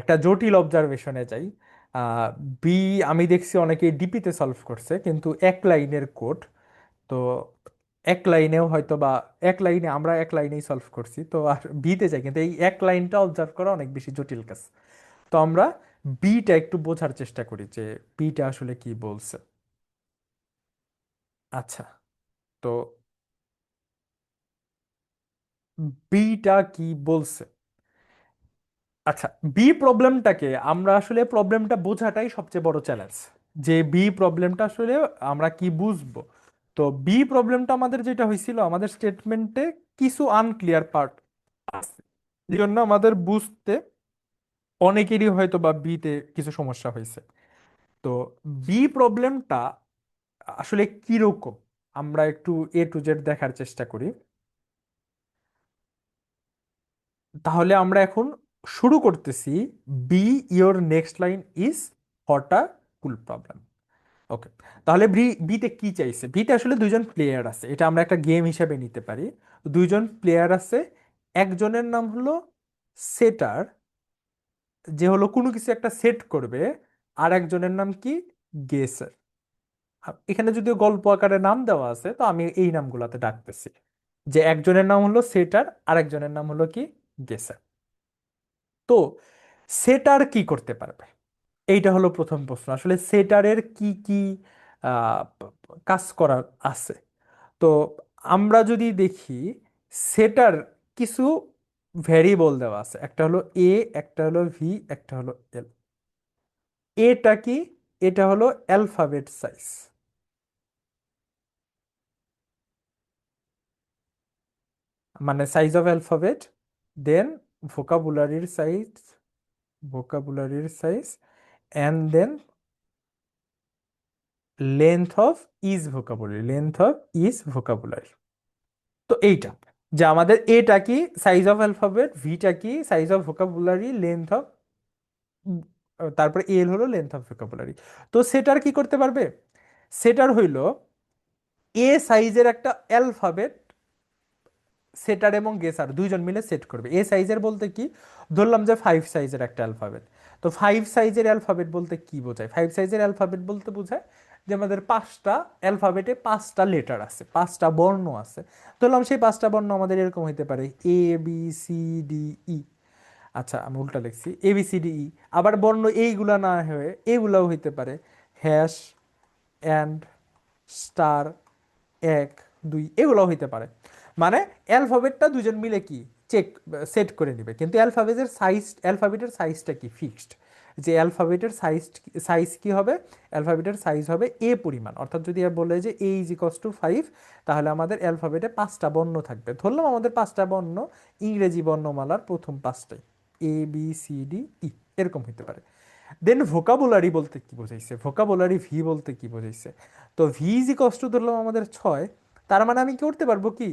একটা জটিল অবজারভেশনে যাই। বি আমি দেখছি অনেকে ডিপিতে সলভ করছে, কিন্তু এক লাইনের কোড তো এক লাইনেও হয়তো বা, এক লাইনে আমরা এক লাইনেই সলভ করছি, তো আর বিতে যাই, কিন্তু এই এক লাইনটা অবজার্ভ করা অনেক বেশি জটিল কাজ তো আমরা বিটা একটু বোঝার চেষ্টা করি যে বিটা আসলে কি বলছে। আচ্ছা তো বিটা কি বলছে? আচ্ছা বি প্রবলেমটাকে আমরা আসলে প্রবলেমটা বোঝাটাই সবচেয়ে বড় চ্যালেঞ্জ যে বি প্রবলেমটা আসলে আমরা কি বুঝব? তো বি প্রবলেমটা আমাদের যেটা হয়েছিল, আমাদের স্টেটমেন্টে কিছু আনক্লিয়ার পার্ট আছে। এই জন্য আমাদের বুঝতে অনেকেরই হয়তো বা বিতে কিছু সমস্যা হয়েছে। তো বি প্রবলেমটা আসলে কীরকম? আমরা একটু এ টু জেড দেখার চেষ্টা করি। তাহলে আমরা এখন শুরু করতেছি be your next line is hot cool problem okay তাহলে বি বিতে কি চাইছে? বিতে আসলে দুইজন প্লেয়ার আছে, এটা আমরা একটা গেম হিসেবে নিতে পারি। দুইজন প্লেয়ার আছে, একজনের নাম হলো সেটার যে হলো কোনো কিছু একটা সেট করবে, আর একজনের নাম কি? গেসার এখানে যদিও গল্প আকারে নাম দেওয়া আছে, তো আমি এই নামগুলাতে ডাকতেছি। যে একজনের নাম হলো সেটার আর একজনের নাম হলো কি? গেসার তো সেটার কি করতে পারবে? এইটা হলো প্রথম প্রশ্ন। আসলে সেটারের কি কি কাজ করার আছে? তো আমরা যদি দেখি, সেটার কিছু ভ্যারিয়েবল দেওয়া আছে। একটা হলো এ একটা হলো ভি একটা হলো এল এটা কি? এটা হলো অ্যালফাবেট সাইজ। মানে সাইজ অফ অ্যালফাবেট, দেন ভোকাবুলারির size ভোকাবুলারির size and then length of is vocabulary length of is vocabulary তো এইটা, যে আমাদের এটা কি সাইজ অফ অ্যালফাবেট ভিটা কি size of vocabulary length of তারপরে এল হলো লেন্থ অফ ভোকাবুলারি তো সেটার কি করতে পারবে? সেটার হইল এ সাইজের একটা অ্যালফাবেট সেটার এবং গেসার দুইজন মিলে সেট করবে। এ সাইজের বলতে কি? ধরলাম যে ফাইভ সাইজের একটা অ্যালফাবেট তো ফাইভ সাইজের অ্যালফাবেট বলতে কি বোঝায়? ফাইভ সাইজের অ্যালফাবেট বলতে বোঝায় যে আমাদের পাঁচটা অ্যালফাবেটে পাঁচটা লেটার আছে, পাঁচটা বর্ণ আছে। ধরলাম সেই পাঁচটা বর্ণ আমাদের এরকম হইতে পারে A B C D E আচ্ছা আমি উল্টা লিখছি। A B C D E আবার বর্ণ এইগুলা না হয়ে এগুলাও হইতে পারে হ্যাশ অ্যান্ড স্টার এক, দুই, এগুলোও হইতে পারে। মানে অ্যালফাবেটটা দুজন মিলে কি? চেক সেট করে নেবে। কিন্তু অ্যালফাবেটের সাইজ অ্যালফাবেটের সাইজটা কি ফিক্সড যে অ্যালফাবেটের সাইজ সাইজ কি হবে? অ্যালফাবেটের সাইজ হবে এ পরিমাণ। অর্থাৎ যদি বলে যে A is equals to five তাহলে আমাদের অ্যালফাবেটে পাঁচটা বর্ণ থাকবে। ধরলাম আমাদের পাঁচটা বর্ণ, ইংরেজি বর্ণমালার প্রথম পাঁচটাই। A B C D E এরকম হতে পারে। দেন ভোকাবুলারি বলতে কি বোঝাইছে? ভোকাবুলারি ভি বলতে কি বোঝাইছে? তো ভি ইজ ইকস টু ধরলাম আমাদের ছয়, তার মানে আমি কি করতে পারব কি?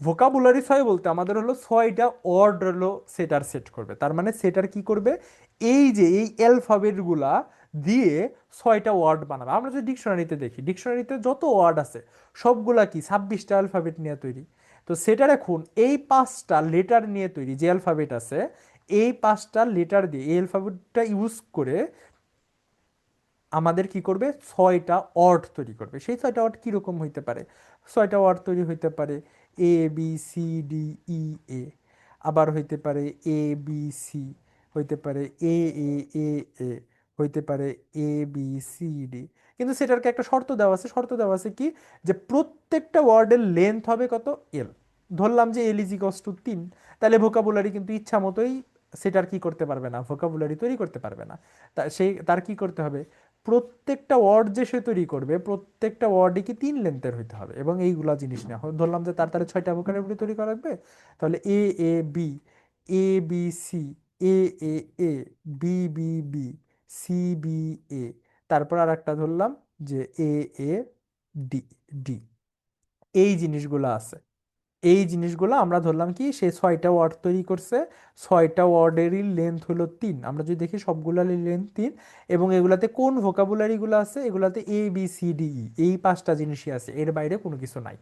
ভোকাবুলারি ছয় বলতে আমাদের হলো ছয়টা ওয়ার্ড হলো সেটার সেট করবে। তার মানে সেটার কি করবে? এই যে, এই অ্যালফাবেটগুলা দিয়ে ছয়টা ওয়ার্ড বানাবে। আমরা যদি ডিকশনারিতে দেখি ডিকশনারিতে যত ওয়ার্ড আছে, সবগুলা কি? ছাব্বিশটা অ্যালফাবেট নিয়ে তৈরি। তো সেটার এখন এই পাঁচটা লেটার নিয়ে তৈরি, যে অ্যালফাবেট আছে, এই পাঁচটা লেটার দিয়ে, এই অ্যালফাবেটটা ইউজ করে আমাদের কি করবে? ছয়টা ওয়ার্ড তৈরি করবে। সেই ছয়টা ওয়ার্ড কীরকম হইতে পারে? ছয়টা ওয়ার্ড তৈরি হইতে পারে। A B C D E A আবার হইতে পারে এ বি সি হইতে পারে এ এ এ এ হইতে পারে এ বি সি ডি কিন্তু সেটারকে একটা শর্ত দেওয়া আছে। শর্ত দেওয়া আছে কি? যে প্রত্যেকটা ওয়ার্ডের লেন্থ হবে কত? এল ধরলাম যে এল ইজ ইকস টু তিন। তাহলে ভোকাবুলারি কিন্তু ইচ্ছা মতোই সেটার কি করতে পারবে না? ভোকাবুলারি তৈরি করতে পারবে না। তা সেই তার কি করতে হবে? প্রত্যেকটা ওয়ার্ড যে সে তৈরি করবে, প্রত্যেকটা ওয়ার্ডে কি তিন লেন্থের হইতে হবে? এবং এইগুলা জিনিস না। ধরলাম যে তার তারা ছয়টা ভোকাবুলারি তৈরি করা লাগবে। তাহলে A A B A B C A A A B B B C B A তারপর আর একটা ধরলাম যে এ এ ডি ডি এই জিনিসগুলো আছে। এই জিনিসগুলো আমরা ধরলাম কি, সে ছয়টা ওয়ার্ড তৈরি করছে। ছয়টা ওয়ার্ডেরই লেন্থ হলো তিন। আমরা যদি দেখি সবগুলারই লেন্থ তিন, এবং এগুলাতে কোন ভোকাবুলারিগুলো আছে? এগুলাতে A B C D E এই পাঁচটা জিনিসই আছে। এর বাইরে কোনো কিছু নাই।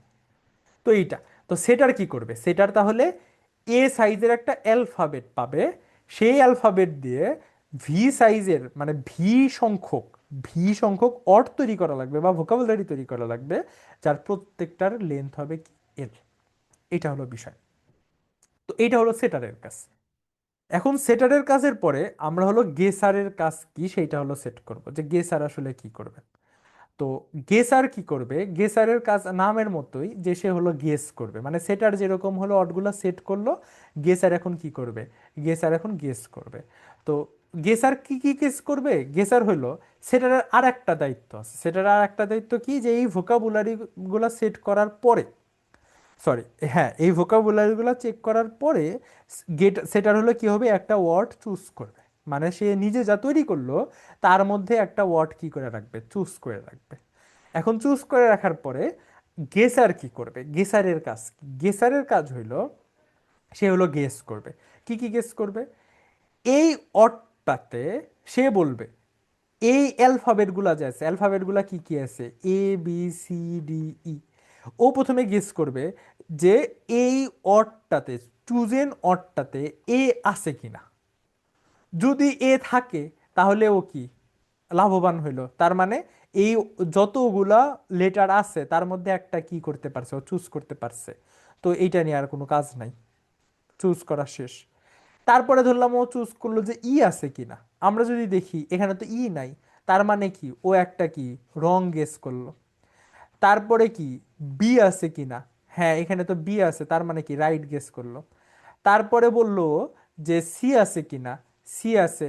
তো এইটা। তো সেটার কি করবে? সেটার তাহলে এ সাইজের একটা অ্যালফাবেট পাবে। সেই অ্যালফাবেট দিয়ে ভি সাইজের মানে ভি সংখ্যক ভি সংখ্যক অর্ড তৈরি করা লাগবে বা ভোকাবুলারি তৈরি করা লাগবে, যার প্রত্যেকটার লেন্থ হবে কি? এল এটা হলো বিষয়। তো এটা হলো সেটারের কাজ। এখন সেটারের কাজের পরে আমরা হলো গেসারের কাজ কি সেটা হলো সেট করব যে গেসার আসলে কি করবে। তো গেসার কি করবে? গেসারের কাজ নামের মতোই যে সে হলো গেস করবে। মানে সেটার যেরকম হলো অটগুলো সেট করল, গেসার এখন কি করবে? গেসার এখন গেস করবে। তো গেসার কি কি গেস করবে? গেসার হলো সেটার আর একটা দায়িত্ব আছে। সেটার আর একটা দায়িত্ব কি? যে এই ভোকাবুলারিগুলো সেট করার পরে সরি হ্যাঁ এই ভোকাবুলারিগুলো চেক করার পরে গেট সেটার হলো কি হবে? একটা ওয়ার্ড চুজ করবে। মানে সে নিজে যা তৈরি করল, তার মধ্যে একটা ওয়ার্ড কি করে রাখবে? চুজ করে রাখবে। এখন চুজ করে রাখার পরে গেসার কি করবে? গেসারের কাজ গেসারের কাজ হইল, সে হলো গেস করবে। কি কি গেস করবে? এই অটটাতে সে বলবে, এই অ্যালফাবেটগুলা যে আছে অ্যালফাবেটগুলা কি কি আছে? A B C D E ও প্রথমে গেস করবে যে এই অটটাতে চুজেন অটটাতে এ আছে কি না যদি এ থাকে তাহলে ও কি লাভবান হইল? তার মানে এই যতগুলা লেটার আছে, তার মধ্যে একটা কি করতে পারছে, ও চুজ করতে পারছে। তো এইটা নিয়ে আর কোনো কাজ নাই। চুজ করা শেষ। তারপরে ধরলাম ও চুজ করল যে ই আছে কিনা। আমরা যদি দেখি, এখানে তো ই নাই। তার মানে কি? ও একটা কি? রং গেস করল। তারপরে কি? বি আছে কিনা? হ্যাঁ এখানে তো বি আছে, তার মানে কি? রাইট গেস করল। তারপরে বলল যে সি আছে কিনা? সি আছে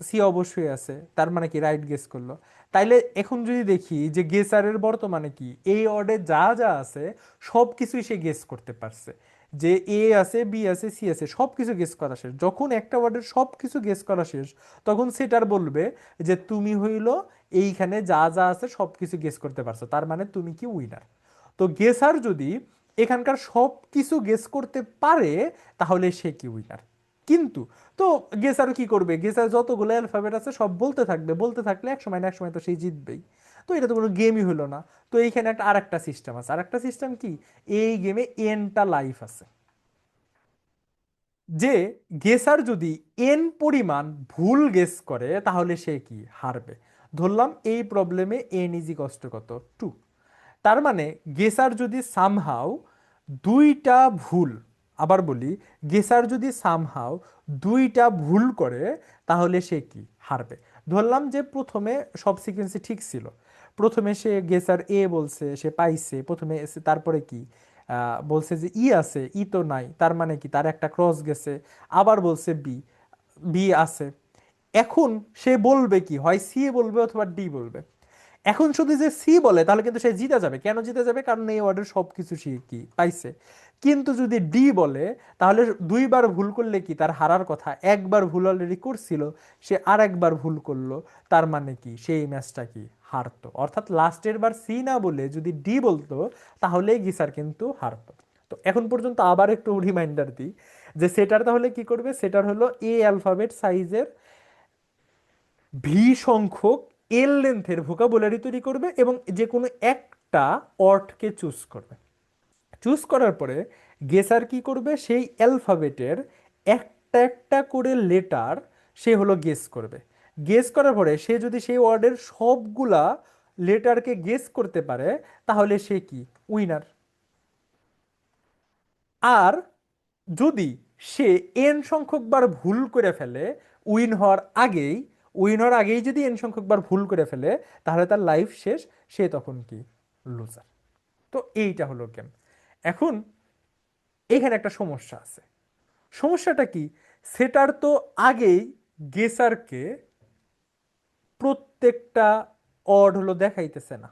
সি অবশ্যই আছে, তার মানে কি? রাইট গেস করল। তাইলে এখন যদি দেখি যে গেসারের বর্তমানে কি? এই অর্ডে যা যা আছে সব কিছুই সে গেস করতে পারছে। যে এ আছে বি আছে সি আছে সব কিছু গেস করা শেষ। যখন একটা ওয়ার্ডের সব কিছু গেস করা শেষ, তখন সেটার বলবে যে তুমি হইল এইখানে যা যা আছে সব কিছু গেস করতে পারছ। তার মানে তুমি কি উইনার তো গেসার যদি এখানকার সব কিছু গেস করতে পারে, তাহলে সে কি উইনার কিন্তু, তো গেসার কি করবে? গেসার যতগুলো অ্যালফাবেট আছে, সব বলতে থাকবে। বলতে থাকলে এক সময় না এক সময় তো সেই জিতবেই। তো এটা তো কোনো গেমই হলো না। তো এইখানে একটা আর একটা সিস্টেম আছে। আর একটা সিস্টেম কি? এই গেমে এনটা লাইফ আছে। যে গেসার যদি এন পরিমাণ ভুল গেস করে, তাহলে সে কি? হারবে। ধরলাম এই প্রবলেমে এন ইজি কষ্ট কত? টু তার মানে গেসার যদি সামহাও দুইটা ভুল, আবার বলি, গেসার যদি সামহাও দুইটা ভুল করে, তাহলে সে কি? হারবে। ধরলাম যে প্রথমে সব সিকোয়েন্সে ঠিক ছিল। প্রথমে সে গেসার এ বলছে, সে পাইছে। প্রথমে এসে তারপরে কি? বলছে যে ই আছে ই তো নাই। তার মানে কি? তার একটা ক্রস গেছে। আবার বলছে বি বি আছে। এখন সে বলবে কি? হয় সি বলবে অথবা ডি বলবে। এখন শুধু যে সি বলে, তাহলে কিন্তু সে জিতে যাবে। কেন জিতে যাবে? কারণ এই ওয়ার্ডের সব কিছু সে কি পাইছে। কিন্তু যদি ডি বলে, তাহলে দুইবার ভুল করলে কি? তার হারার কথা। একবার ভুল অলরেডি করছিল, সে আর একবার ভুল করল। তার মানে কি? সেই ম্যাচটা কি? হারতো। অর্থাৎ লাস্টের বার সি না বলে যদি ডি বলতো, তাহলে গিসার কিন্তু হারতো। তো এখন পর্যন্ত আবার একটু রিমাইন্ডার দিই যে সেটার তাহলে কি করবে? সেটার হলো এ অ্যালফাবেট সাইজের ভি সংখ্যক এল লেন্থের ভোকাবুলারি তৈরি করবে এবং যে কোনো একটা অর্থকে চুজ করবে। চুজ করার পরে গেসার কি করবে? সেই অ্যালফাবেটের একটা একটা করে লেটার সে হলো গেস করবে। গেস করার পরে সে যদি সেই ওয়ার্ডের সবগুলা লেটারকে গেস করতে পারে, তাহলে সে কি? উইনার আর যদি সে এন সংখ্যকবার ভুল করে ফেলে উইন হওয়ার আগেই উইন হওয়ার আগেই যদি এন সংখ্যকবার ভুল করে ফেলে, তাহলে তার লাইফ শেষ, সে তখন কি? লুজার তো এইটা হলো গেম এখন এখানে একটা সমস্যা আছে। সমস্যাটা কি? সেটার তো আগেই গেসারকে প্রত্যেকটা অড হলো দেখাইতেছে না।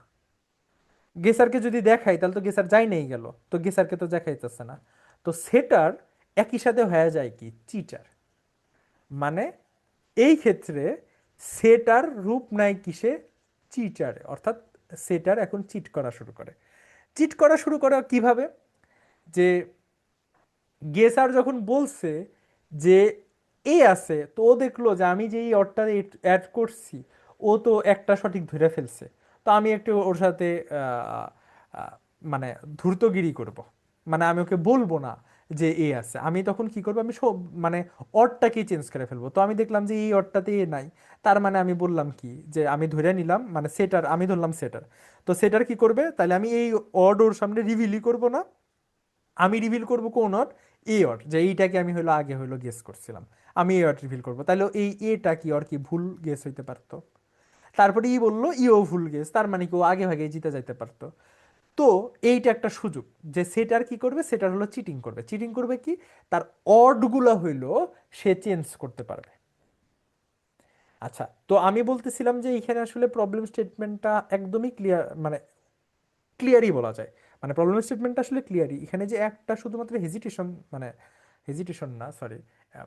গেসারকে যদি দেখাই, তাহলে তো গেসার যাই নেই গেল। তো গেসারকে তো দেখাইতেছে না। তো সেটার একই সাথে হয়ে যায় কি? চিটার মানে এই ক্ষেত্রে সেটার রূপ নেয় কিসে? চিটারে। অর্থাৎ সেটার এখন চিট করা শুরু করে। চিট করা শুরু করা কীভাবে? যে গেসার যখন বলছে যে এ আছে, তো ও দেখল যে আমি যে এই অর্ডটা অ্যাড করছি, ও তো একটা সঠিক ধরে ফেলছে। তো আমি একটু ওর সাথে মানে ধূর্তগিরি করব। মানে আমি ওকে বলব না। যে এ আছে, আমি তখন কি করব? আমি সব মানে অডটাকেই চেঞ্জ করে ফেলব। তো আমি দেখলাম যে এই অডটাতে এ নাই। তার মানে আমি বললাম কি? যে আমি ধরে নিলাম মানে সেটার, আমি ধরলাম সেটার। তো সেটার কি করবে? তাহলে আমি এই অড ওর সামনে রিভিলই করব না। আমি রিভিল করব কোন অড? এ অড। যে এইটাকে আমি হলো আগে হলো গেস করছিলাম। আমি এ অড রিভিল করব। তাহলে এই এটা কি অর কি? ভুল গেস হইতে পারতো। তারপরে ই বলল, ইও ভুল গেস তার মানে কি? ও আগে ভাগে জিতে যাইতে পারতো। তো এইটা একটা সুযোগ যে সেটার কি করবে? সেটার হলো চিটিং করবে। চিটিং করবে কি? তার অডগুলো হইল সে চেঞ্জ করতে পারবে। আচ্ছা তো আমি বলতেছিলাম যে এখানে আসলে প্রবলেম স্টেটমেন্টটা একদমই ক্লিয়ার মানে ক্লিয়ারই বলা যায়। মানে প্রবলেম স্টেটমেন্টটা আসলে ক্লিয়ারই এখানে যে একটা শুধুমাত্র হেজিটেশন মানে হেজিটেশন না সরি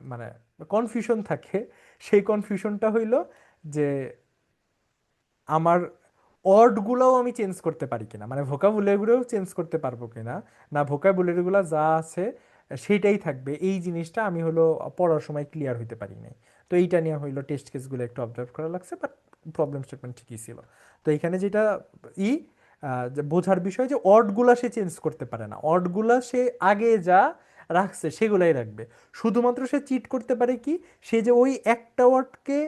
মানে কনফিউশন থাকে। সেই কনফিউশনটা হইল যে আমার অর্ডগুলোও আমি চেঞ্জ করতে পারি কিনা? মানে ভোকাবুলারিগুলোও চেঞ্জ করতে পারব কিনা? না ভোকাবুলারিগুলো যা আছে, সেইটাই থাকবে। এই জিনিসটা আমি হলো পড়ার সময় ক্লিয়ার হইতে পারি নাই। তো এইটা নিয়ে হইল টেস্ট কেসগুলো একটু অবজার্ভ করা লাগছে বাট প্রবলেম স্টেটমেন্ট ঠিকই ছিল। তো এখানে যেটা ই যে বোঝার বিষয় যে অর্ডগুলা সে চেঞ্জ করতে পারে না। অর্ডগুলা সে আগে যা রাখছে, সেগুলাই রাখবে। শুধুমাত্র সে চিট করতে পারে কি? সে যে ওই একটা ওয়ার্ডকে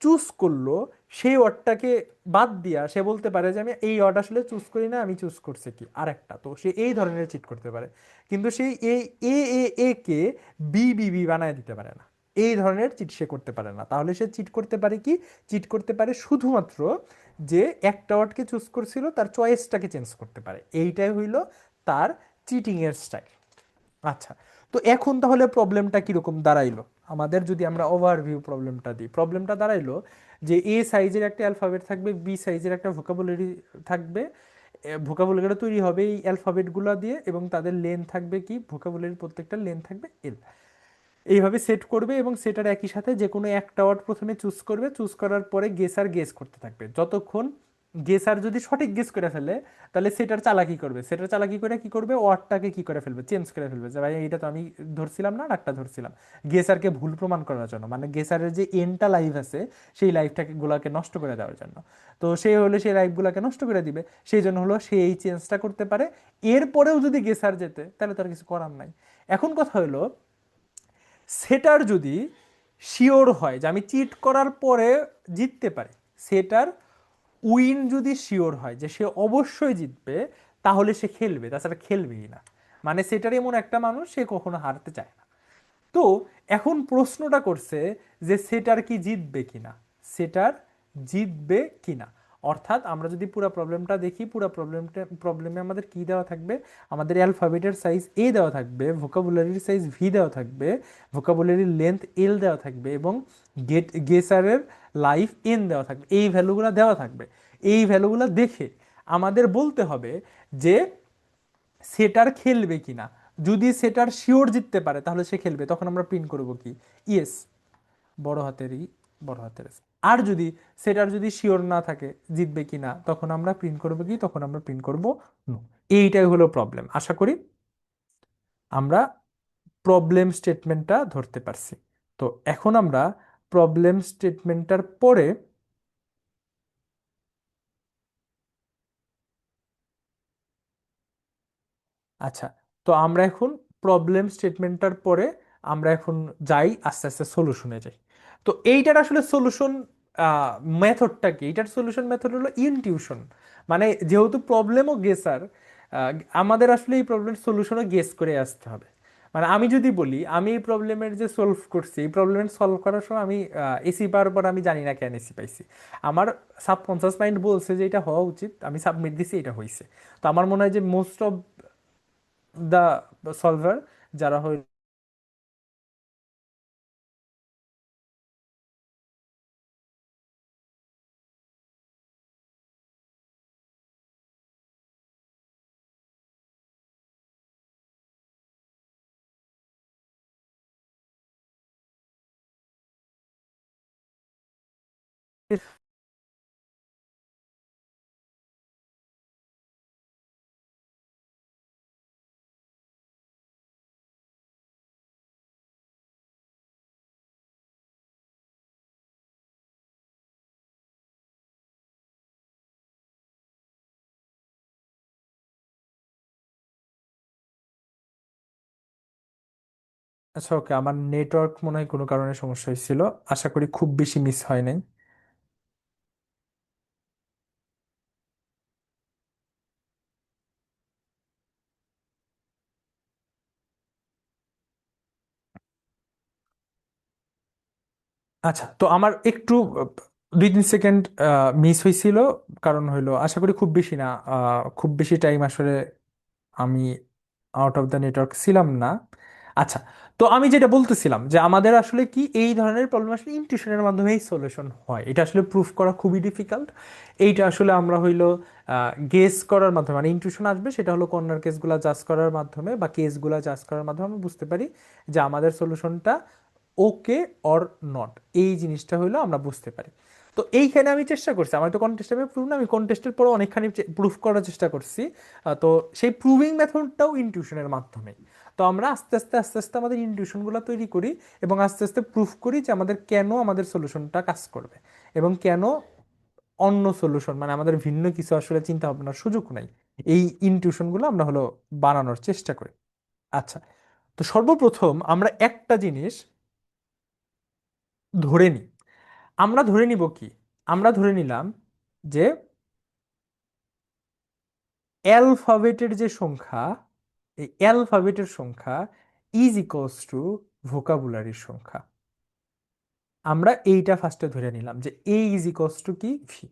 চুজ করল, সেই ওয়ার্ডটাকে বাদ দিয়া সে বলতে পারে যে, আমি এই ওয়ার্ড আসলে চুজ করি না, আমি চুজ করছি কি? আরেকটা। তো সে এই ধরনের চিট করতে পারে। কিন্তু সেই এই এ এ এ কে বি বি বি বানায় দিতে পারে না। এই ধরনের চিট সে করতে পারে না। তাহলে সে চিট করতে পারে কি? চিট করতে পারে শুধুমাত্র যে একটা ওয়ার্ডকে চুজ করছিল, তার চয়েসটাকে চেঞ্জ করতে পারে। এইটাই হইল তার চিটিং এর স্টাইল আচ্ছা। তো এখন তাহলে প্রবলেমটা কীরকম দাঁড়াইলো? আমাদের যদি আমরা ওভারভিউ প্রবলেমটা দিই। প্রবলেমটা দাঁড়াইলো যে এ সাইজের একটা অ্যালফাবেট থাকবে বি সাইজের একটা ভোকাবুলারি থাকবে ভোকাবুলারিটা তৈরি হবে এই অ্যালফাবেটগুলো দিয়ে এবং তাদের লেন থাকবে কি? ভোকাবুলারির প্রত্যেকটা লেন থাকবে এল এইভাবে সেট করবে এবং সেটার একই সাথে যে কোনো একটা ওয়ার্ড প্রথমে চুজ করবে চুজ করার পরে গেস আর গেস করতে থাকবে। যতক্ষণ গেস আর যদি সঠিক গেস করে ফেলে, তাহলে সেটার চালাকি করবে। সেটার চালাকি করে কি করবে? ওয়ার্ডটাকে কি করে ফেলবে? চেঞ্জ করে ফেলবে। যে ভাই এটা তো আমি ধরছিলাম না একটা ধরছিলাম। গেসারকে ভুল প্রমাণ করার জন্য মানে গেসারের যে এনটা লাইভ আছে, সেই লাইফটাকে গুলাকে নষ্ট করে দেওয়ার জন্য। তো সে হলে সেই লাইফগুলোকে নষ্ট করে দিবে, সেই জন্য হলো সে এই চেঞ্জটা করতে পারে। এরপরেও যদি গেসার যেতে, তাহলে তার কিছু করার নাই। এখন কথা হলো, সেটার যদি শিওর হয়, যে আমি চিট করার পরে জিততে পারি, সেটার উইন যদি শিওর হয় যে সে অবশ্যই জিতবে, তাহলে সে খেলবে। তাছাড়া খেলবেই না। মানে সেটার এমন একটা মানুষ সে কখনো হারতে চায় না। তো এখন প্রশ্নটা করছে যে সেটার কি জিতবে কিনা? সেটার জিতবে কিনা? অর্থাৎ আমরা যদি পুরো প্রবলেমটা দেখি, পুরো প্রবলেমটা, প্রবলেমে আমাদের কি দেওয়া থাকবে? আমাদের অ্যালফাবেটের সাইজ এ দেওয়া থাকবে ভোকাবুলারির সাইজ ভি দেওয়া থাকবে ভোকাবুলারির লেন্থ এল দেওয়া থাকবে এবং গেট গেসারের লাইফ এন দেওয়া থাকবে, এই ভ্যালুগুলো দেওয়া থাকবে। এই ভ্যালুগুলো দেখে আমাদের বলতে হবে যে সেটার খেলবে কিনা। যদি সেটার শিওর জিততে পারে, তাহলে সে খেলবে। তখন আমরা প্রিন্ট করব কি? ইয়েস বড় হাতের ই বড় হাতের। আর যদি সেটার যদি শিওর না থাকে, জিতবে কি না তখন আমরা প্রিন্ট করব কি? তখন আমরা প্রিন্ট করব নো এইটাই হলো প্রবলেম আশা করি আমরা প্রবলেম স্টেটমেন্টটা ধরতে পারছি। তো এখন আমরা প্রবলেম স্টেটমেন্টটার পরে আচ্ছা তো আমরা এখন প্রবলেম স্টেটমেন্টটার পরে আমরা এখন যাই, আস্তে আস্তে সলিউশনে যাই। তো এইটার আসলে সলিউশন মেথডটা কি? এইটার সলিউশন মেথড হলো ইনটিউশন মানে যেহেতু প্রবলেমও গেসার আমাদের আসলে এই প্রবলেম সলিউশনও গেস করে আসতে হবে। মানে আমি যদি বলি, আমি এই প্রবলেমের যে সলভ করছি, এই প্রবলেমের সলভ করার সময় আমি এসি পাওয়ার পর আমি জানি না কেন এসি পাইছি। আমার সাবকনসিয়াস মাইন্ড বলছে যে এটা হওয়া উচিত, আমি সাবমিট দিছি, এটা হয়েছে তো আমার মনে হয় যে মোস্ট অফ দ্য সলভার যারা হয় আচ্ছা ওকে। আমার নেটওয়ার্ক মনে হয় কোনো কারণে সমস্যা হয়েছিল। আশা করি খুব বেশি মিস হয় নাই। আচ্ছা তো আমার একটু, দুই তিন সেকেন্ড মিস হয়েছিল। কারণ হইল, আশা করি খুব বেশি না। খুব বেশি টাইম আসলে আমি আউট অফ দ্য নেটওয়ার্ক ছিলাম না। আচ্ছা তো আমি যেটা বলতেছিলাম যে আমাদের আসলে কি এই ধরনের প্রবলেম আসলে ইনটিউশনের মাধ্যমেই সলিউশন হয়। এটা আসলে প্রুফ করা খুবই ডিফিকাল্ট এইটা আসলে আমরা হইল গেস করার মাধ্যমে মানে ইনটিউশন আসবে সেটা হলো কর্নার কেসগুলো জাজ করার মাধ্যমে বা কেসগুলো জাজ করার মাধ্যমে আমরা বুঝতে পারি যে আমাদের সলিউশনটা ওকে অর নট এই জিনিসটা হইল আমরা বুঝতে পারি। তো এইখানে আমি চেষ্টা করছি, আমার তো কন্টেস্ট আমি প্রুভ না, আমি কন্টেস্টের পরে অনেকখানি প্রুফ করার চেষ্টা করছি। তো সেই প্রুভিং মেথডটাও ইনটিউশনের মাধ্যমে তো আমরা আস্তে আস্তে আস্তে আস্তে আমাদের ইনটিউশনগুলো তৈরি করি এবং আস্তে আস্তে প্রুফ করি যে আমাদের কেন আমাদের সলিউশনটা কাজ করবে এবং কেন অন্য সলিউশন মানে আমাদের ভিন্ন কিছু আসলে চিন্তা ভাবনার সুযোগ নাই। এই ইনটিউশনগুলো আমরা হলো বানানোর চেষ্টা করি। আচ্ছা তো সর্বপ্রথম আমরা একটা জিনিস ধরে নিই। আমরা ধরে নিব কি? আমরা ধরে নিলাম যে অ্যালফাবেটের যে সংখ্যা এই অ্যালফাবেটের সংখ্যা ইজ ইকোয়ালস টু ভোকাবুলারির সংখ্যা। আমরা এইটা ফার্স্টে ধরে নিলাম যে এ ইজ ইকোয়ালস টু কি? V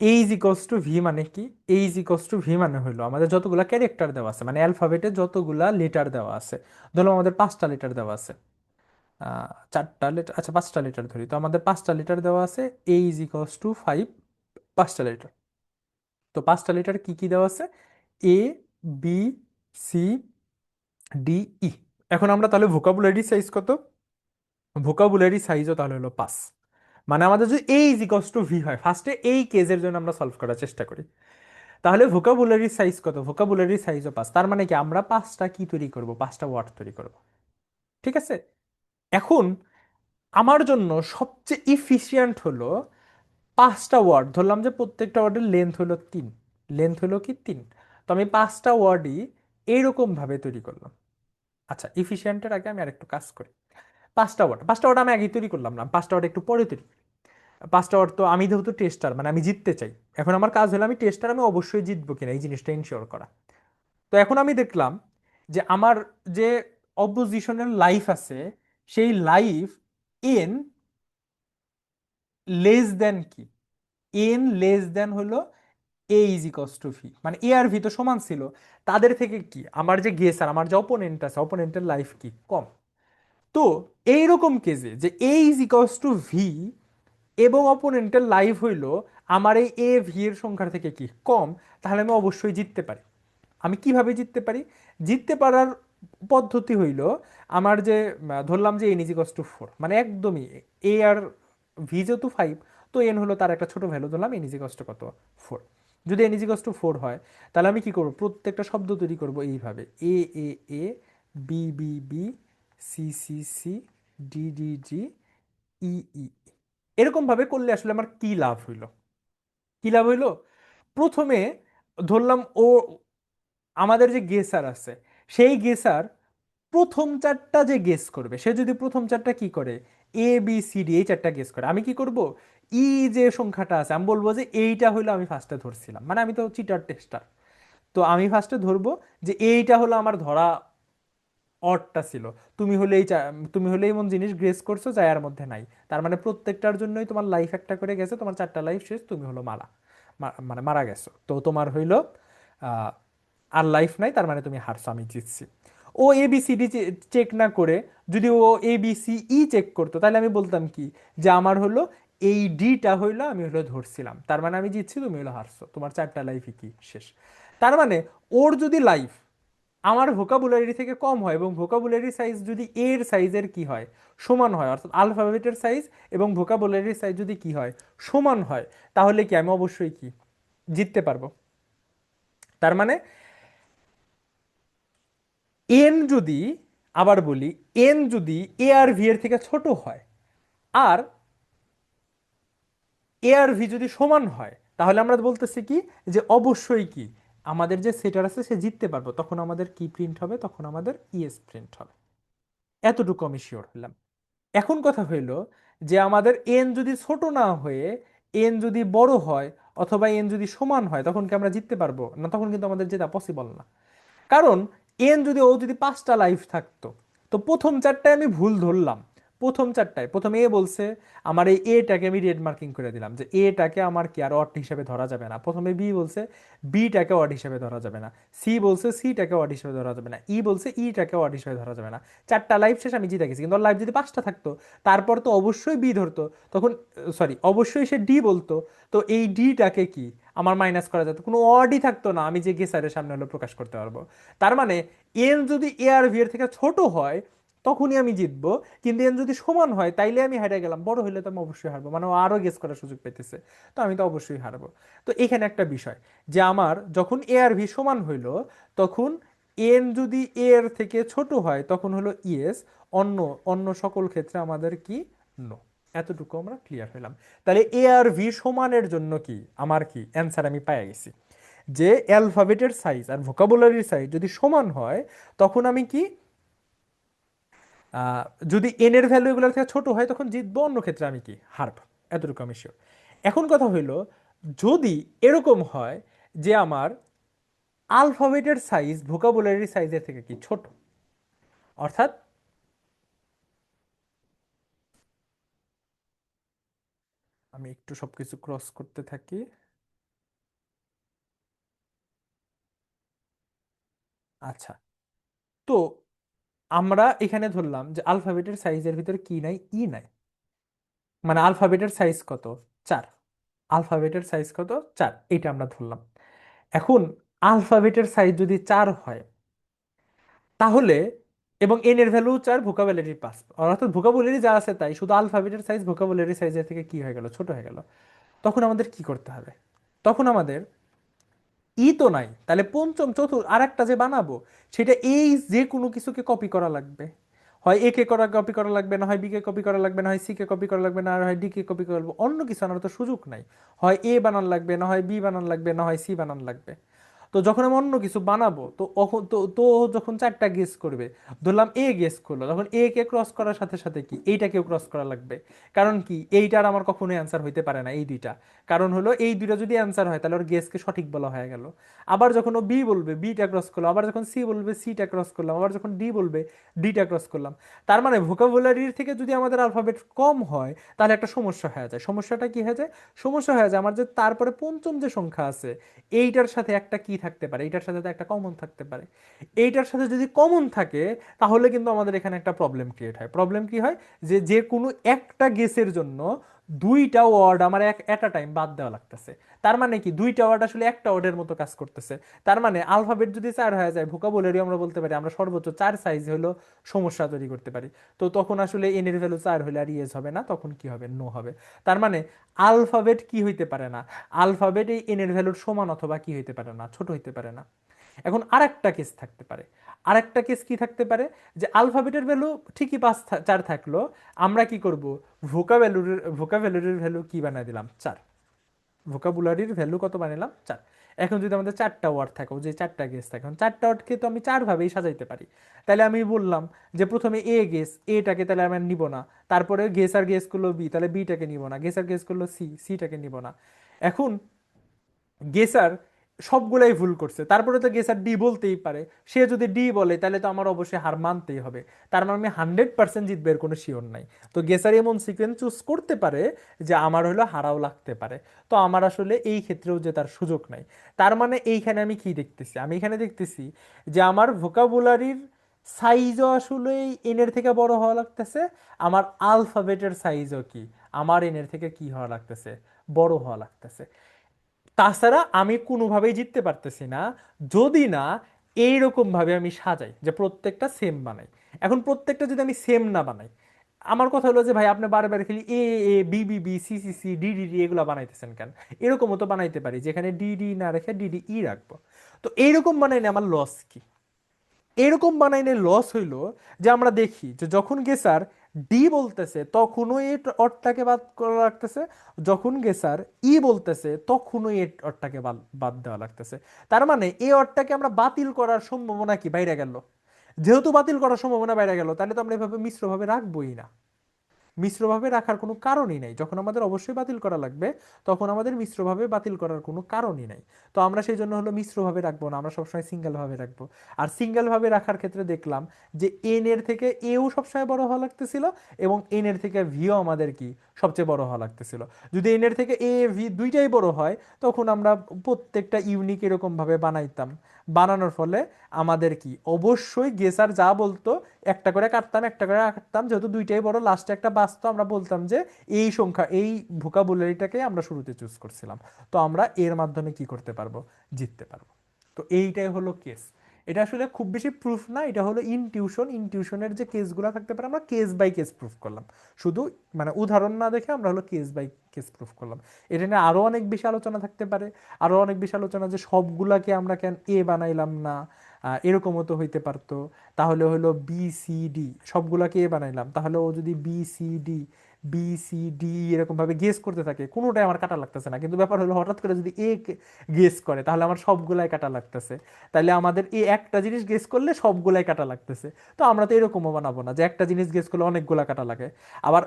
A is equals to V মানে কি? A is equals to V মানে হলো আমাদের যতগুলা ক্যারেক্টার দেওয়া আছে মানে অ্যালফাবেটে যতগুলা লেটার দেওয়া আছে। ধরো আমাদের পাঁচটা লেটার দেওয়া আছে। চারটা লেটার আচ্ছা পাঁচটা লেটার ধরি। তো আমাদের পাঁচটা লেটার দেওয়া আছে A is equals to five পাঁচটা লেটার তো পাঁচটা লেটার কি কি দেওয়া আছে? A B C D E এখন আমরা তাহলে ভোকাবুলারি সাইজ কত? ভোকাবুলারি সাইজও তাহলে হলো পাঁচ। মানে আমাদের যদি A is equals to V হয় ফার্স্টে এই কেজের জন্য আমরা সলভ করার চেষ্টা করি। তাহলে ভোকাবুলারি সাইজ কত? ভোকাবুলারি সাইজও পাঁচ। তার মানে কি আমরা পাঁচটা কি তৈরি করব? পাঁচটা ওয়ার্ড তৈরি করব। ঠিক আছে? এখন আমার জন্য সবচেয়ে ইফিসিয়েন্ট হলো পাঁচটা ওয়ার্ড ধরলাম যে প্রত্যেকটা ওয়ার্ডের লেন্থ হলো তিন। লেন্থ হলো কি তিন? তো আমি পাঁচটা ওয়ার্ডই এইরকম ভাবে তৈরি করলাম। আচ্ছা ইফিসিয়েন্টের আগে আমি আরেকটু কাজ করি। পাঁচটা ওয়ার্ড পাঁচটা ওয়ার্ড আমি আগে তৈরি করলাম না, পাঁচটা ওয়ার্ড একটু পরে তৈরি করি। পাঁচটা ওয়ার্ড তো আমি যেহেতু টেস্টার মানে আমি জিততে চাই, এখন আমার কাজ হলো আমি টেস্টার আমি অবশ্যই জিতবো কিনা, এই জিনিসটা ইনশিওর করা। তো এখন আমি দেখলাম যে আমার যে অপোজিশনের লাইফ আছে, সেই লাইফ এন লেস দেন কি? এন লেস দেন হলো A is equals to V মানে এ আর ভি তো সমান ছিল। তাদের থেকে কি? আমার যে গেসার আমার যে অপোনেন্ট আছে অপোনেন্টের লাইফ কি? কম। তো এইরকম কেজে যে A is equals to V এবং অপোনেন্টের লাইফ হইল, আমার এই এ ভি এর সংখ্যার থেকে কি? কম। তাহলে আমি অবশ্যই জিততে পারি। আমি কীভাবে জিততে পারি? জিততে পারার পদ্ধতি হইল, আমার যে ধরলাম যে N is equals to four মানে একদমই এ আর ভি যেহেতু ফাইভ তো এন হলো তার একটা ছোট ভ্যালু ধরলাম এন ইজ ইকস টু কত? ফোর যদি N is equals to four হয়, তাহলে আমি কি করব? প্রত্যেকটা শব্দ তৈরি করব এইভাবে। A A A B B B C C C D D D E E এরকম ভাবে করলে আসলে আমার কি লাভ হইল? কি লাভ হইল? প্রথমে ধরলাম ও, আমাদের যে গেসার আছে, সেই গেসার প্রথম চারটা যে গেস করবে, সে যদি প্রথম চারটা কি করে? এ বি সি ডি এই চারটা গেস করে। আমি কি করব? ই যে সংখ্যাটা আছে, আমি বলব যে এইটা হলো আমি ফার্স্টে ধরছিলাম। মানে আমি তো চিটার টেস্টার তো আমি ফার্স্টে ধরবো যে এইটা হলো আমার ধরা অডটা ছিল। তুমি হলে এই তুমি হলে এমন জিনিস গ্রেস করছ যা এর মধ্যে নাই। তার মানে প্রত্যেকটার জন্যই তোমার লাইফ একটা করে গেছে, তোমার চারটা লাইফ শেষ, তুমি হলো মারা। মানে মারা গেছো। তো তোমার হইল আর লাইফ নাই, তার মানে তুমি হারছো, আমি জিতছি। ও A B C D check না করে যদি ও A B C E check করতো, তাহলে আমি বলতাম কি? যে আমার হলো এই ডিটা হইল আমি হলো ধরছিলাম। তার মানে আমি জিতছি, তুমি হলো হারছো। তোমার চারটা লাইফই কি শেষ। তার মানে ওর যদি লাইফ আমার ভোকাবুলারি থেকে কম হয় এবং ভোকাবুলারি সাইজ যদি এর সাইজের কি হয়, সমান হয়, অর্থাৎ আলফাবেটের সাইজ এবং ভোকাবুলারি সাইজ যদি কি হয়, সমান হয়, তাহলে কি আমি অবশ্যই কি জিততে পারব? তার মানে এন যদি, আবার বলি এন যদি এ আর ভি এর থেকে ছোট হয়, আর এ আর ভি যদি সমান হয়, তাহলে আমরা বলতেছি কি? যে অবশ্যই কি? আমাদের যে সেটার আছে, সে জিততে পারব। তখন আমাদের কি প্রিন্ট হবে? তখন আমাদের ইএস প্রিন্ট হবে। এতটুকু আমি শিওর হলাম। এখন কথা হইল যে আমাদের এন যদি ছোট না হয়ে এন যদি বড় হয় অথবা এন যদি সমান হয়, তখন কি আমরা জিততে পারব? না, তখন কিন্তু আমাদের জেতা পসিবল না। কারণ এন যদি ও যদি পাঁচটা লাইফ থাকতো, তো প্রথম চারটায় আমি ভুল ধরলাম। প্রথম চারটায়, প্রথম এ বলছে, আমার এই এটাকে আমি রেড মার্কিং করে দিলাম, যে এটাকে আমার কি আর অড হিসেবে ধরা যাবে না? প্রথমে বি বলছে বিটাকে অড হিসেবে ধরা যাবে না। সি বলছে সিটাকে অড হিসেবে ধরা যাবে না। ই বলছে ইটাকে অড হিসেবে ধরা যাবে না। চারটা লাইফ শেষ, আমি জিতে গেছি, কিন্তু লাইফ যদি পাঁচটা থাকতো, তারপর তো অবশ্যই বি ধরতো। তখন সরি অবশ্যই সে ডি বলতো। তো এই ডিটাকে কি? আমার মাইনাস করা যেত কোনো অডই থাকতো না, আমি যে গেসারের সামনে হলো প্রকাশ করতে পারব। তার মানে এন যদি এ আর ভি এর থেকে ছোট হয় তখনই আমি জিতবো। কিন্তু এন যদি সমান হয়, তাইলে আমি হেরে গেলাম। বড় হইলে তো আমি অবশ্যই হারবো। মানে ও আরও গেস করার সুযোগ পেতেছে তো আমি তো অবশ্যই হারবো। তো এখানে একটা বিষয়, যে আমার যখন এ আর ভি সমান হইল, তখন এন যদি এ এর থেকে ছোট হয়, তখন হলো ইয়েস অন্য অন্য সকল ক্ষেত্রে আমাদের কি? নো এতটুকু আমরা ক্লিয়ার হইলাম। তাহলে এ আর ভি সমানের জন্য কি? আমার কি? অ্যান্সার আমি পাই গেছি। যে অ্যালফাবেটের সাইজ আর ভোকাবুলারির সাইজ যদি সমান হয়, তখন আমি কি? যদি এন এর ভ্যালু এগুলোর থেকে ছোট হয়, তখন জিতবো অন্য ক্ষেত্রে আমি কি? হারবো এতটুকু আমি শিওর এখন কথা হইল, যদি এরকম হয় যে আমার আলফাবেটের সাইজ ভোকাবুলারির সাইজের থেকে কি ছোট? অর্থাৎ আমি একটু সবকিছু ক্রস করতে থাকি। আচ্ছা তো আমরা এখানে ধরলাম যে আলফাবেটের সাইজের ভিতরে কি নাই, ই নাই। মানে আলফাবেটের সাইজ কত? চার। আলফাবেটের সাইজ কত? চার। এটা আমরা ধরলাম। এখন আলফাবেটের সাইজ যদি চার হয়, তাহলে, এবং এন এর ভ্যালু চার ভোকাবুলারি পাস অর্থাৎ ভোকাবুলারি যা আছে তাই, শুধু আলফাবেটের সাইজ ভোকাবুলারি সাইজের থেকে কি হয়ে গেল? ছোট হয়ে গেল। তখন আমাদের কি করতে হবে? তখন আমাদের ই তো নাই। তাহলে পঞ্চম, চতুর আর একটা যে বানাবো, সেটা এই যে কোনো কিছুকে কপি করা লাগবে। হয় এ কে করা কপি করা লাগবে, না হয় বি কে কপি করা লাগবে, না হয় সি কে কপি করা লাগবে, না আর হয় ডি কে কপি করা লাগবে, অন্য কিছু আনার তো সুযোগ নাই। হয় এ বানান লাগবে, না হয় বি বানান লাগবে, না হয় সি বানান লাগবে। তো যখন আমি অন্য কিছু বানাবো, তো তো যখন চারটা গেস করবে, ধরলাম এ গেস করল, তখন এ কে ক্রস করার সাথে সাথে কি? এইটাকেও ক্রস করা লাগবে। কারণ কি? এইটার আমার কখনোই অ্যান্সার হইতে পারে না, এই দুইটা। কারণ হলো, এই দুইটা যদি অ্যান্সার হয়, তাহলে ওর গেসকে সঠিক বলা হয়ে গেল। আবার যখন ও বি বলবে বিটা ক্রস করল, আবার যখন সি বলবে সিটা ক্রস করলাম, আবার যখন ডি বলবে ডিটা ক্রস করলাম, তার মানে ভোকাবুলারির থেকে যদি আমাদের আলফাবেট কম হয়, তাহলে একটা সমস্যা হয়ে যায়। সমস্যাটা কি হয়ে যায়? সমস্যা হয়ে যায় আমার যে তারপরে পঞ্চম যে সংখ্যা আছে, এইটার সাথে একটা কি থাকতে পারে এইটার সাথে একটা কমন থাকতে পারে। এইটার সাথে যদি কমন থাকে, তাহলে কিন্তু আমাদের এখানে একটা প্রবলেম ক্রিয়েট হয়। প্রবলেম কি হয়? যে যে কোনো একটা গেসের জন্য দুইটা ওয়ার্ড আমার এক এট টাইম বাদ দেওয়া লাগতেছে। তার মানে কি? দুইটা ওয়ার্ড আসলে একটা ওয়ার্ডের মতো কাজ করতেছে। তার মানে আলফাবেট যদি চার হয়ে যায় ভোকাবুলারি আমরা বলতে পারি, আমরা সর্বোচ্চ চার সাইজ হলো সমস্যা তৈরি করতে পারি। তো তখন আসলে এন এর ভ্যালু চার হলে আর ইয়েস হবে না, তখন কি হবে? নো হবে। তার মানে আলফাবেট কি হইতে পারে না? আলফাবেট এই এনের ভ্যালুর সমান অথবা কি হইতে পারে না? ছোট হইতে পারে না। এখন আর একটা কেস থাকতে পারে। আরেকটা কেস কি থাকতে পারে? যে আলফাবেটের ভ্যালু ঠিকই পাঁচ চার থাকল, আমরা কি করব? ভোকাভ্যালুর ভোকাভ্যালুরির ভ্যালু কি বানাই দিলাম? চার। ভোকাবুলারির ভ্যালু কত বানালাম? চার। এখন যদি আমাদের চারটা ওয়ার্ড থাকে যে চারটা গেস থাকে, এখন চারটা ওয়ার্ডকে তো আমি চারভাবেই সাজাইতে পারি। তাহলে আমি বললাম যে প্রথমে এ গেস এটাকে তাহলে আমি নিব না। তারপরে গেস আর গেস করল বি তাহলে বিটাকে নিব না। গেস আর গেস করল সি সিটাকে নিব না। এখন গেসার সবগুলাই ভুল করছে। তারপরে তো গেসার ডি বলতেই পারে। সে যদি ডি বলে, তাহলে তো আমার অবশ্যই হার মানতেই হবে। তার মানে আমি হান্ড্রেড পার্সেন্ট জিতবে এর কোনো শিওর নাই। তো গেসার এমন সিকোয়েন্স চুজ করতে পারে যে আমার হলো হারাও লাগতে পারে। তো আমার আসলে এই ক্ষেত্রেও যে তার সুযোগ নাই। তার মানে এইখানে আমি কি দেখতেছি? আমি এখানে দেখতেছি যে আমার ভোকাবুলারির সাইজও আসলে এনের থেকে বড় হওয়া লাগতেছে। আমার আলফাবেটের সাইজও কি? আমার এনের থেকে কি হওয়া লাগতেছে? বড় হওয়া লাগতেছে। তাছাড়া আমি কোনোভাবেই জিততে পারতেছি না। যদি না এইরকম ভাবে আমি সাজাই যে প্রত্যেকটা সেম বানাই। এখন প্রত্যেকটা যদি আমি সেম না বানাই, আমার কথা হলো যে ভাই আপনি বারবার খালি A A B B B C C C D D D এগুলো বানাইতেছেন কেন? এরকমও তো বানাইতে পারি, যেখানে ডি ডি না রেখে ডি ডি ই রাখব। তো এইরকম বানাইলে আমার লস কি? এরকম বানাইলে লস হইল যে আমরা দেখি যে যখন গেসার ডি বলতেছে তখনও এই অটটাকে বাদ করা লাগতেছে। যখন গেসার ই বলতেছে তখনও এই অটটাকে বাদ বাদ দেওয়া লাগতেছে। তার মানে এই অটটাকে আমরা বাতিল করার সম্ভাবনা কি? বাইরে গেল। যেহেতু বাতিল করার সম্ভাবনা বাইরে গেল, তাহলে তো আমরা এভাবে মিশ্রভাবে রাখবোই না। মিশ্রভাবে রাখার কোনো কারণই নাই। যখন আমাদের অবশ্যই বাতিল করা লাগবে, তখন আমাদের মিশ্রভাবে বাতিল করার কোনো কারণই নাই। তো আমরা সেই জন্য হলো মিশ্রভাবে রাখব না, আমরা সবসময় সিঙ্গেলভাবে রাখব। আর সিঙ্গেলভাবে রাখার ক্ষেত্রে দেখলাম যে এন এর থেকে এও সবসময় বড় হওয়া লাগতেছিল এবং এন এর থেকে ভিও আমাদের কি সবচেয়ে বড় হওয়া লাগতেছিল। যদি এনের থেকে এ ভি দুইটাই বড় হয়, তখন আমরা প্রত্যেকটা ইউনিক এরকমভাবে বানাইতাম। বানানোর ফলে আমাদের কি? অবশ্যই গেসার যা বলতো, একটা করে কাটতাম, একটা করে কাটতাম যেহেতু দুইটাই বড় লাস্টে একটা বাঁচতো, আমরা বলতাম যে এই সংখ্যা, এই ভোকাবুলারিটাকে আমরা শুরুতে চুজ করছিলাম। তো আমরা এর মাধ্যমে কি করতে পারব? জিততে পারব। তো এইটাই হলো কেস এটা আসলে খুব বেশি প্রুফ না, এটা হলো ইনটিউশন ইনটিউশনের যে কেসগুলো থাকতে পারে, আমরা কেস বাই কেস প্রুফ করলাম। শুধু মানে উদাহরণ না দেখে আমরা হলো কেস বাই কেস প্রুফ করলাম। এটা নিয়ে আরও অনেক বেশি আলোচনা থাকতে পারে আরও অনেক বেশি আলোচনা যে সবগুলাকে আমরা কেন এ বানাইলাম না এরকমও তো হইতে পারতো। তাহলে হলো বি সি ডি সবগুলাকে এ বানাইলাম। তাহলে ও যদি B C D B C D এরকমভাবে গেস করতে থাকে, কোনোটাই আমার কাটা লাগতেছে না। কিন্তু ব্যাপার হলো, হঠাৎ করে যদি এ গেস করে, তাহলে আমার সবগুলাই কাটা লাগতেছে। তাহলে আমাদের এই একটা জিনিস গেস করলে সবগুলাই কাটা লাগতেছে। তো আমরা তো এরকমও বানাবো না যে একটা জিনিস গেস করলে অনেকগুলা কাটা লাগে। আবার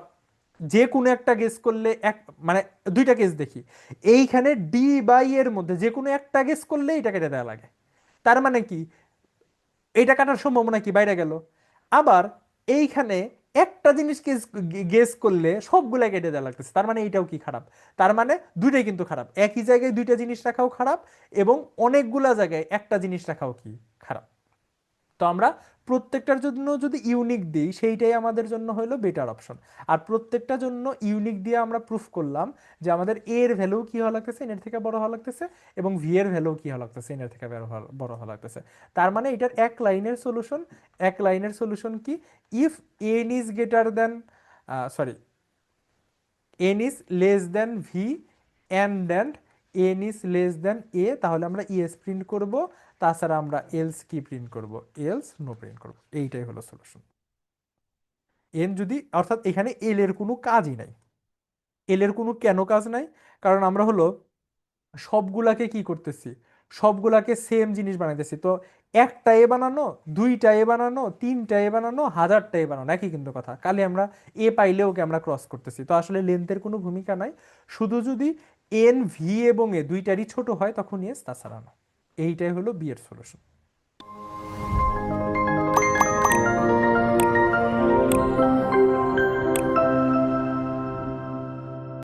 যে কোনো একটা গেস করলে এক মানে দুইটা কেস দেখি। এইখানে ডি বাই এর মধ্যে যে কোনো একটা গেস করলে এটা কেটে দেওয়া লাগে। তার মানে কি? এইটা কাটার সম্ভাবনা কি? বাইরে গেল। আবার এইখানে একটা জিনিসকে গেস করলে সবগুলা কেটে দেওয়া লাগতেছে। তার মানে এইটাও কি খারাপ? তার মানে দুইটাই কিন্তু খারাপ। একই জায়গায় দুইটা জিনিস রাখাও খারাপ এবং অনেকগুলা জায়গায় একটা জিনিস রাখাও কি তো আমরা প্রত্যেকটার জন্য যদি ইউনিক দিই, সেইটাই আমাদের জন্য হলো বেটার অপশন আর প্রত্যেকটার জন্য ইউনিক দিয়ে আমরা প্রুফ করলাম যে আমাদের এ এর ভ্যালু কি হওয়া লাগতেছে? এর থেকে বড় হওয়া লাগতেছে এবং ভি এর ভ্যালু কি হওয়া লাগতেছে? এর থেকে বড় হওয়া লাগতেছে। তার মানে এটার এক লাইনের সলিউশন এক লাইনের সলিউশন কি? If N is greater than sorry N is less than V and and N is less than A তাহলে আমরা ইএস প্রিন্ট করব, তাছাড়া আমরা এলস কি প্রিন্ট করব? এলস নো প্রিন্ট করব। এইটাই হলো সলিউশন এন যদি, অর্থাৎ এখানে এল এর কোনো কাজই নাই। এল এর কোনো কেন কাজ নাই? কারণ আমরা হলো সবগুলাকে কি করতেছি? সবগুলাকে সেম জিনিস বানাইতেছি। তো একটা এ বানানো, দুইটা এ বানানো, তিনটা এ বানানো, হাজারটা এ বানানো, একই কিন্তু কথা। কালে আমরা এ পাইলেও ওকে আমরা ক্রস করতেছি। তো আসলে লেন্থের কোনো ভূমিকা নাই। শুধু যদি এন ভি এবং এ দুইটারই ছোট হয়, তখন ইয়েস তাছাড়া না। এইটাই হলো বি এর সলিউশন